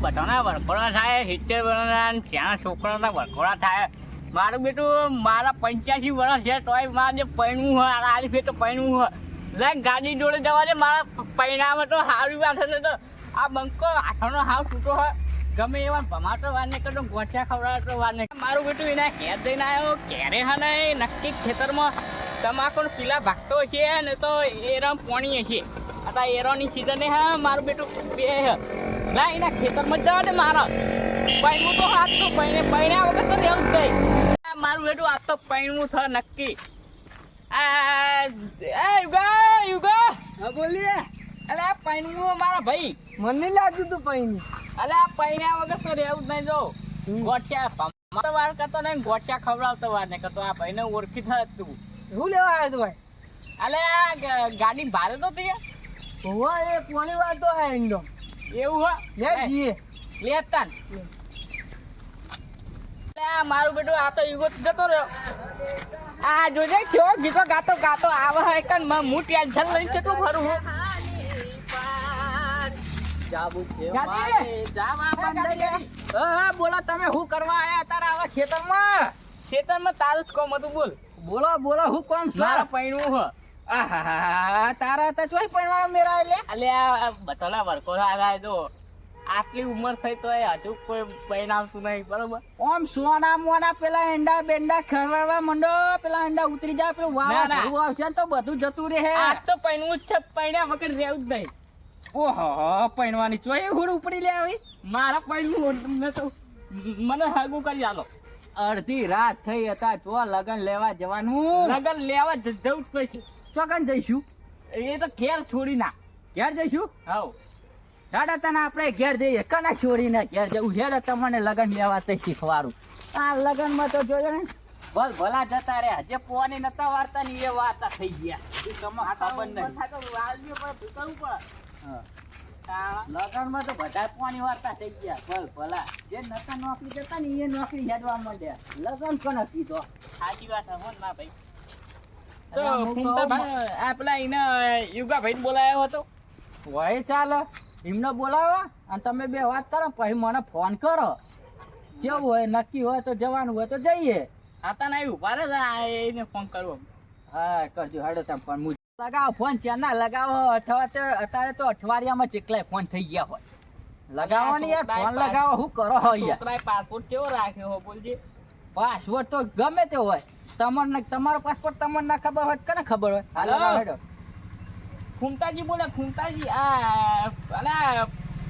બધાના વરઘોડા થાય, સિત્તેર વર્ષના ત્યાં છોકરાના વરઘોડા થાય. મારું બેટું મારા પંચ્યાસી વર્ષ છે, તોય મારે જે પૈણું હોય આલી ફેર તો પૈણું હોય. લાઈક ગાડી જોડે જવા દે, મારા પૈણામાં તો સારું વાત હશે તો. આ બંકો હાથનો હાવ છૂટો હોય. ગમે એવા ભમાતો વાર ને કરતો ગોઠિયા ખવડાવતો વાર નહીં મારું બેટું એના ઘેર જઈને આવ્યો ક્યારે હા નહીં નક્કી ખેતરમાં. તમાકુ પીલા ભાગતો છે ને તો એરમ પોણી હશે आता એરોની સીઝન હા, મારું બેટું બે ના એના ખેતરમાં જવા દે મારા. પૈણું તો હાથ તો પૈણે પૈણ્યા વગર તો રહેવું જ નહીં. મારું બેટું આ તો પૈણું થ નક્કી. આ એ યુગા યુગા હા બોલીએ. અરે આ પૈણું મારા ભાઈ. મને લાગતું તું પૈની અરે આ પૈણ્યા વગર તો રહેવું જ નહીં જો. ગોઠિયા ભમાતો વાર કરતો નહીં ગોઠિયા ખવડાવતો વાર નહીં કરતો. આ ભાઈને ઓળખી થાય તું. શું લેવા આવ્યો તું ભાઈ? અલે ગાડી ભારે તો થઈ હોવા એ પોણી વાર તો હે ઇન્ડો એવું હો? લે મારું બેટું આ તો જતો રહ્યો. આ જોજે કેવો ગીતો ગાતો ગાતો આવે હે કન મ- હું ટેન્શન લઈને કેટલું ફરું હું? જાવું છે ગાડી? જાવા બંદરે. હા બોલો તમે શું કરવા આયા તારા આવા ખેતરમાં? ખેતરમાં તારું જ કોમ હતું બોલ. બોલો બોલો હું કોમ મારા પૈણું હ. આહાહાહા, તારા તો ચોય પણ મેરા એટલે અલે આ બતોલા વરકો આવ્યા જો આટલી ઉંમર થઈ તો હજુ કોઈ પૈણાવતું નહીં બરોબર? ઓમ સોના મોના પેલા એંડા બેંડા ખરવા મંડો પેલા એંડા ઉતરી જાય પેલું વાવા ધરું આવશે તો બધું જતું રહે. આ તો પૈણવું જ છે પૈણ્યા વગર રહેવું જ નહીં. ઓહો પૈણવાની ચોય હુડ ઉપડી લે આવી. મારા પૈણવું તમને તો. મને હાગું કરી આલો. અડધી રાત થઈ હતા તો લગન લેવા જવાનું. લગન લેવા જવું જ પડશે. ચોકન જઈશું. એ તો ઘેર છોડી ના. ઘેર જઈશું? હાઉ. દાડા તને આપણે ઘેર જઈએ. કના છોડીને ઘેર જવું. ઘેર તમને લગન લેવા તે શીખવાડું. આ લગનમાં તો જોયો ને. બસ ભલા જતા રે જે પોવાની નતા વાર્તા ની એ વાર્તા થઈ ગયા. ઈ તમને ખબર નહીં. હા. લગનમાં તો બધા પોવાની વાર્તા થઈ ગયા. ભલ ભલા. જે નતા નોકરી જતા ને એ નોકરી હેડવા માંડ્યા. લગન કોને કીધો? સાચી વાત હો ને ના ભાઈ. તો અરે હું તો ફૂમતાભાઈ, આ પેલા એને યુગાભાઈ બોલાયો હતો. હોય ચાલો. એમને બોલાવો અને તમે બે વાત કરો પછી મને ફોન કરો. જેવું હોય નક્કી હોય તો જવાનું હોય તો જઈએ. આતા ના ઊભા રહે એને ફોન કરવો. હા કરજો હેડો તમે ફોન મુજ લગાવો ફોન છે ના લગાવો. અથવા તો અત્યારે તો અઠવાડિયામાં જેટલાય ફોન થઈ ગયા હોય. લગાવો ને યાર ફોન લગાવો શું કરો યાર? પાસપોર્ટ કેવો રાખ્યો હો બોલજે. પાસવર્ડ તો ગમે તે હોય. તમને તમારો પાસપોર્ટ તમને ના ખબર હોય કને ખબર હોય? હાલો. હેડો ફૂમતાજી બોલે ફૂમતાજી આ અલા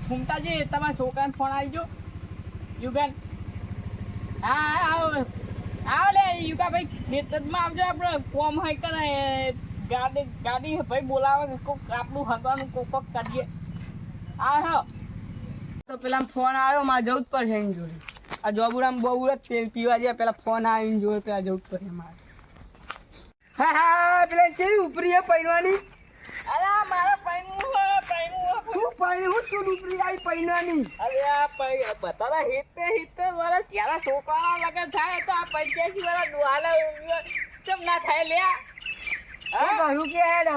ફૂમતાજી તમારા છોકરાને ફોન આવી ગયો? યુગાન હા હા, આવો આવો લે યુગાભાઈ ખેતરમાં આવજો આપણે. કોમ હોય કરે ગાડી ગાડી ભાઈ બોલાવે કોક આપણું હગવાનું કોક કોક કરીએ. આ હો તો પેલા ફોન આવ્યો મારે જવું જ પડશે એની જોડે. આ જોબુરામ બહુ તેલ પીવા જાય પેલા ફોન આવીને જોવે પેલા જવું પડે મારે હા હા પેલા છે ઉપરી હે પૈણવાની? અલા મારા હો પૈણું હો. પૈણ? હું તું ઉપરી આવી પૈણવાની? અરે આ પૈ- બધાના હિતે હિતે વર્ષ જ્યારે છોકરાના લગન થાય તો આ પંચ્યાસી વર્ષ ડોહાલા ચમ ના થાય લ્યા હા? કરું કે હેડો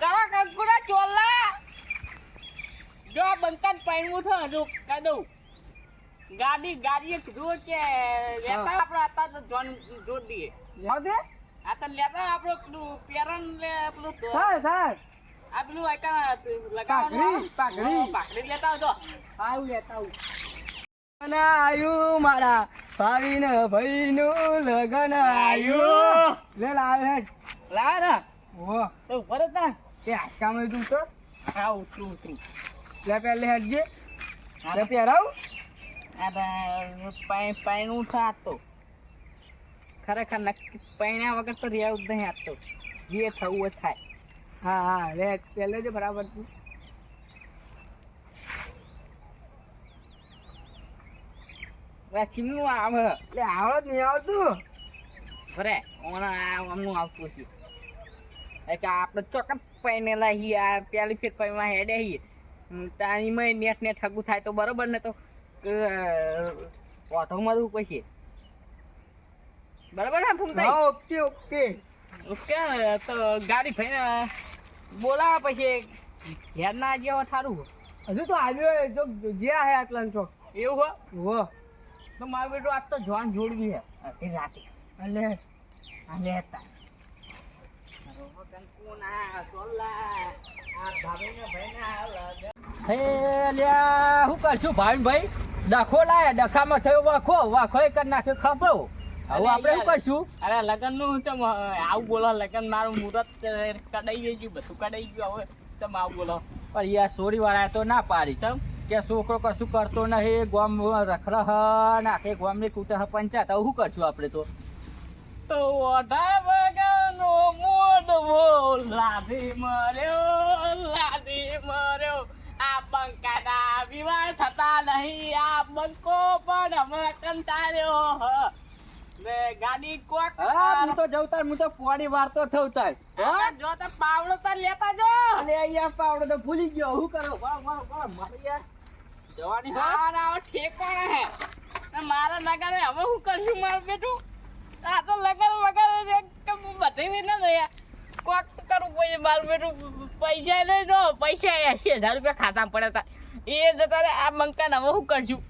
કરા કંકુડા ચોલા જો બંકાન પૈણું થાય જો કહી દઉં. ગાડી ગાડીએ કીધું કે લેતા આપણે આતા તો જોન જોડ દઈએ જાવ દે આ લેતા આપણો પેરન લે પેલું તો- સર સર આ પેલું આકા લગાવવાનું પાઘડી, પાઘડી. લેતા આવજો. આવું લેતા આવું. આયુ મારા ભાવી ને ભાઈ નું લગન આયુ. લે લાવ લાવ ને. ઓ તો ભરત ના એ આસકામાં તું તો. હા ઉતરું ઉતરું. લે પહેલે હેડજે લે પહેરાવ. પૈણું થાતો. ખરેખર નક્કી પૈણ્યા વગર તો રહેવું જ નહીં આતો. જે થવું થાય. હા હા રે પહેલે જ બરાબર. છે ચીમનું આવે. લે આવડત નહીં આવતું. અરે આમનું આવતું છે. એટલે આપણે ચોક્કસ પૈનેલા હી આ પેલી ફેર પૈમાં હેડે હી તાણીમાં નેટ નેટ ઠગું થાય તો બરોબર ને તો. ઓટો મારવું પછી? બરાબર ને ફૂમતાઈ? હા ઓકે ઓકે. ઓકે તો ગાડી ફઈને બોલાવા પછી ઘેર ના જેવો થારું હજુ તો આવ્યો જો જ્યાં હે આટલા ચોક. એવું હો હો. તો મારું બેટું આજ તો જોન જોડવી હે અડધી રાતે. અલે. અલે તા હે લ્યા શું કરશું ભાઈ ડખો લાય ડખામાં થયો વાખો વાખો એ કરી નાખ્યો ખપરો હવે આપણે શું કરશું. અરે લગનનું તો આવું બોલો લગન મારું મુહૂર્ત કડાઈ ગયું બધું કડાઈ ગયું હવે તમે આવું બોલો. પણ યાર સોરી વાળા તો ના પાડી. તમ? કે છોકરો કશું કરતો નહીં ગોમ રખરહ નાખે ગોમની કૂટે પંચાયત. હવે શું કરશું આપણે તો? તો ઓઢા વગરનો મોઢવો લાધી થતા નહીં આ બંકો પણ હમણાં કંટાળ્યો હ. ને ગાડી કોક હા હું તો જઉં તાર હું તો પોડી વારતો થઉં જો તો પાવડો તો લેતા જો. અલે અહીંયા પાવડો તો ભૂલી ગયો. હું કરો? વાહ વાહ વાહ મારી જવાની હા? આવો હે મારા લગન હવે હું કરશું મારું બેટું? આ તો લગન વગર બધી રીતના જ રહ્યા. કોક કરવું પડે મારું બેટું પૈસા લઈ દો પૈસા હજાર રૂપિયા ખાતા પડ્યા હતા. એ જતા રે આ બંકાને હવે હું કરશું.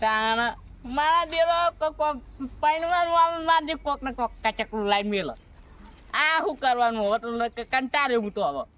તાણ, મારા કોક પૈણવાનું આમ મારે કોક ને કોક કચકડું લાઈન મેલો. આ શું કરવાનું હવે? તો કંટાળ્યો હું તો હવે.